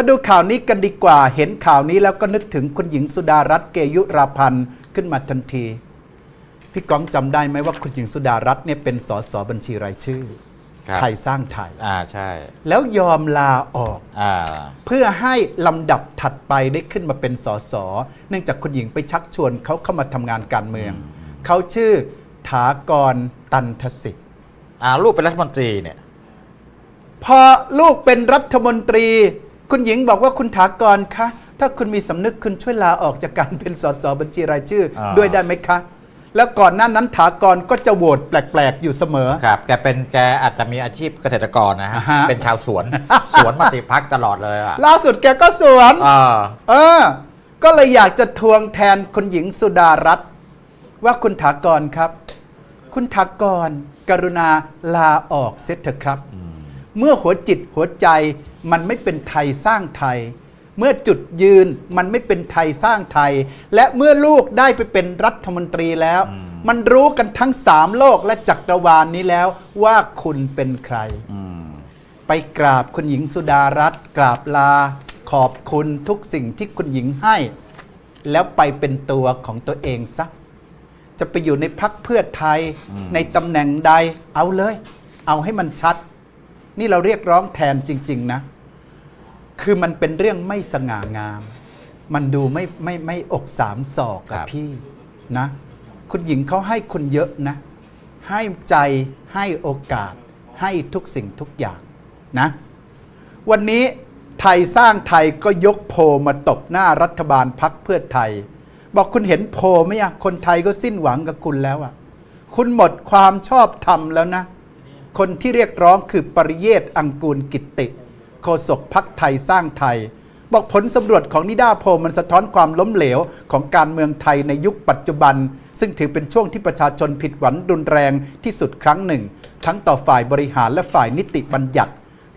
มาดูข่าวนี้กันดีกว่า เห็นข่าวนี้แล้วก็นึกถึงคุณหญิงสุดารัตน์เกยุราพันธ์ขึ้นมาทันที พี่ก้องจำได้ไหมว่าคุณหญิงสุดารัตน์เนี่ยเป็นสสบัญชีรายชื่อครับ ไทยสร้างไทย อ่าใช่ แล้วยอมลาออก อ่า เพื่อให้ลำดับถัดไปได้ขึ้นมาเป็นสสเนื่องจากคุณหญิงไปชักชวนเขาเข้ามาทำงานการเมือง เขาชื่อถากรตันทศิษย์อ่าลูกเป็นรัฐมนตรีเนี่ย พอลูกเป็นรัฐมนตรี คุณหญิงบอกว่าคุณถากรคะ ถ้าคุณมีสำนึกคุณช่วยลาออกจากการเป็นสสบัญชีรายชื่ออ่าด้วยได้ไหมคะ แล้วก่อนหน้านั้นถากรก็จะโหวตแปลกๆอยู่เสมอ ครับแกเป็นแกอาจจะมีอาชีพเกษตรกรนะฮะ อ่าฮะ เป็นชาวสวน สวนมติพักตลอดเลยอะล่าสุดแกก็สวนอ่าเออ ก็เลยอยากจะทวงแทนคุณหญิงสุดารัตน์ว่าคุณถากรครับ คุณถากร กรุณาลาออกเสียเถอะครับ เมื่อหัวจิตหัวใจมันไม่เป็นไทยสร้างไทย เมื่อจุดยืนมันไม่เป็นไทยสร้างไทย และเมื่อลูกได้ไปเป็นรัฐมนตรีแล้ว มันรู้กันทั้งสามโลกและจักรวาลนนี้แล้วว่าคุณเป็นใคร ไปกราบคุณหญิงสุดารัตน์กราบลา ขอบคุณทุกสิ่งที่คุณหญิงให้ แล้วไปเป็นตัวของตัวเองซะจะไปอยู่ในพักเพื่อไทยในตำแหน่งใดเอาเลย เอาให้มันชัด นี่เราเรียกร้องแทนจริง ๆ นะ คือมันเป็นเรื่องไม่สง่างาม มันดูไม่ไม่ไม่อกสามศอกครักับบพี่นะ คุณหญิงเขาให้คุณเยอะนะ ให้ใจให้โอกาส ให้ทุกสิ่งทุกอย่างนะ วันนี้ไทยสร้างไทยก็ยกโพลมาตบหน้ารัฐบาลพักเพื่อไทย บอกคุณเห็นโพลไหมอะคนไทยก็สิ้นหวังกับคุณแล้วอะคุณหมดความชอบธรรมแล้วนะ คนที่เรียกร้องคือปริเยศอังกูลกิตติ โฆษกพักไทยสร้างไทย บอกผลสำรวจของนิดาโพมันสะท้อนความล้มเหลวของการเมืองไทยในยุคปัจจุบัน ซึ่งถือเป็นช่วงที่ประชาชนผิดหวังรุนแรงที่สุดครั้งหนึ่ง ทั้งต่อฝ่ายบริหารและฝ่ายนิติบัญญัติ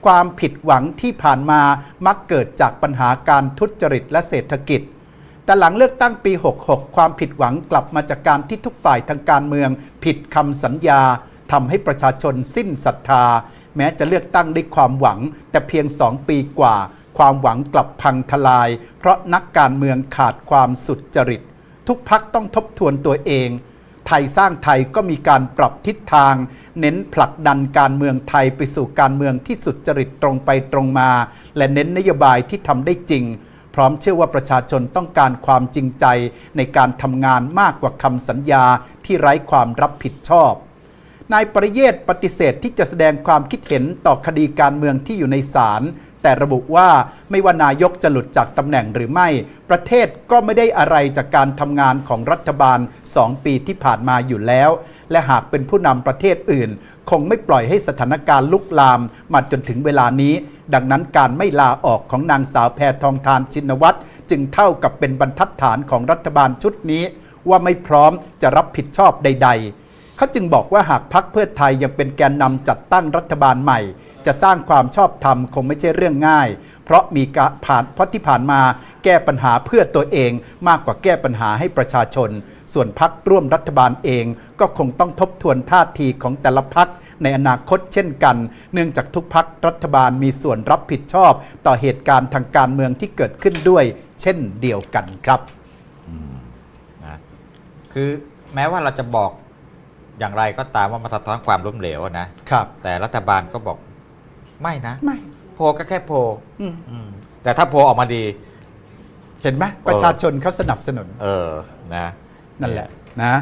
ความผิดหวังที่ผ่านมามักเกิดจากปัญหาการทุจริตและเศรษฐกิจแต่หลังเลือกตั้งปี 66 ความผิดหวังกลับมาจากการที่ทุกฝ่ายทางการเมือง ผิดคำสัญญา ทำให้ประชาชนสิ้นศรัทธา แม้จะเลือกตั้งด้วยความหวัง แต่เพียงสองปีกว่า ความหวังกลับพังทลาย เพราะนักการเมืองขาดความสุจริต ทุกพักต้องทบทวนตัวเองไทยสร้างไทยก็มีการปรับทิศทาง เน้นผลักดันการเมืองไทยไปสู่การเมืองที่สุดจริตตรงไปตรงมา และเน้นนโยบายที่ทำได้จริง พร้อมเชื่อว่าประชาชนต้องการความจริงใจในการทำงานมากกว่าคำสัญญาที่ไร้ความรับผิดชอบ นายปริเยศปฏิเสธที่จะแสดงความคิดเห็นต่อคดีการเมืองที่อยู่ในศาลแต่ระบุว่าไม่ว่านายกจะหลุดจากตำแหน่งหรือไม่ ประเทศก็ไม่ได้อะไรจากการทำงานของรัฐบาล 2 ปีที่ผ่านมาอยู่แล้ว และหากเป็นผู้นำประเทศอื่น คงไม่ปล่อยให้สถานการณ์ลุกลามมาจนถึงเวลานี้ ดังนั้นการไม่ลาออกของนางสาวแพทองทานชินวัตรจึงเท่ากับเป็นบรรทัดฐานของรัฐบาลชุดนี้ ว่าไม่พร้อมจะรับผิดชอบใด ๆ เขาจึงบอกว่าหากพักเพื่อไทยยังเป็นแกนนำจัดตั้งรัฐบาลใหม่ จะสร้างความชอบธรรมคงไม่ใช่เรื่องง่าย เพราะมีการผ่านเพราะที่ผ่านมาแก้ปัญหาเพื่อตัวเองมากกว่าแก้ปัญหาให้ประชาชน ส่วนพักร่วมรัฐบาลเองก็คงต้องทบทวนท่าทีของแต่ละพักในอนาคตเช่นกัน เนื่องจากทุกพักรัฐบาลมีส่วนรับผิดชอบ ต่อเหตุการณ์ทางการเมืองที่เกิดขึ้นด้วย เช่นเดียวกันครับนะคือแม้ว่าเราจะบอก อย่างไรก็ตามว่ามาสะท้อนความล้มเหลวอะนะครับ แต่รัฐบาลก็บอกไม่นะ ไม่ โพลก็แค่โพลอืมอืมแต่ถ้าโพลออกมาดี เห็นไหมประชาชนเขาสนับสนุนเออนะ นั่นแหละนะ